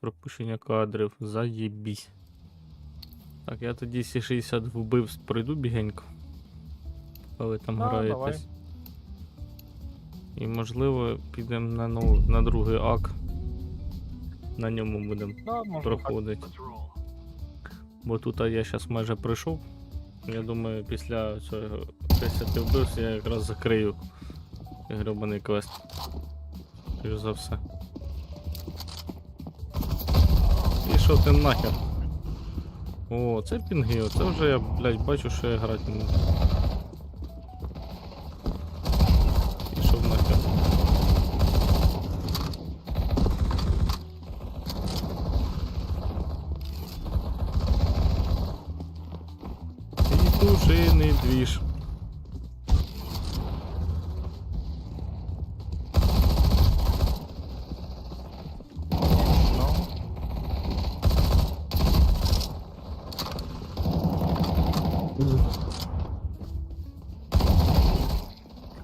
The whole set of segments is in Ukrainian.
пропущення кадрів. Заєбісь. Так, я тоді всі 60 вбивств пройду бігенько. Ви там Да, граєтесь. давай. І можливо підемо на, нов... на другий ак. На ньому будемо Да, проходити. Бо тут я зараз майже прийшов. Я думаю, після цього 50 вбивств я якраз закрию гребаний квест. Перш за все. І що ти нахер? О, це пінги, оце вже я, блядь, бачу, що я грати не. Пішов нахер. Петушиний двіж.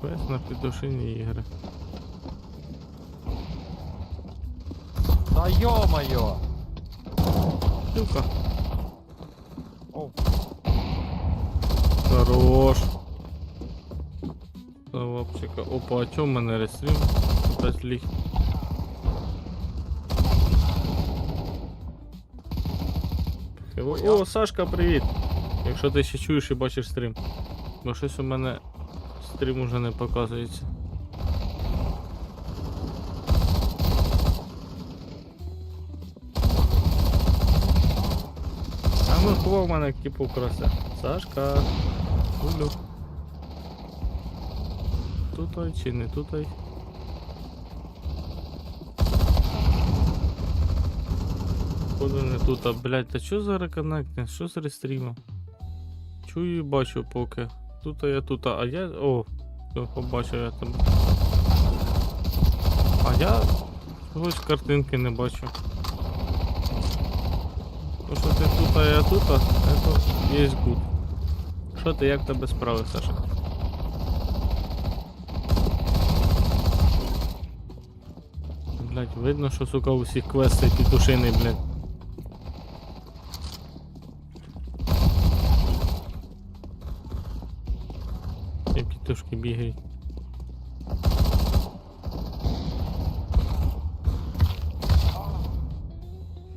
Квест на петушині ігри. Да ё-моё! Люка. О, Хорош. Лапчика. Опа, а чому в мене рестрім? Опять ліг. О, Сашка, привіт! Якщо ти ще чуєш і бачиш стрім. Бо щось у мене стрім уже не показується. А ну хто в мене типу красе? Сашка. Гулю. Тутай чи не тутай? Походу не тут, а блять, та що за реконнектинг? Що з рестрімом? Чую і бачу поки. Тут я тут, а я. О, побачив я тебе. А я чогось картинки не бачу. То, що ти тут, а я тут, це є гуд. Що ти, як тебе справи, Саша? Блять, видно, що сука у всіх квести петушиний, блядь. І петушки бігають.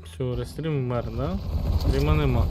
Все, рестрім вмер, да? Стріма нема.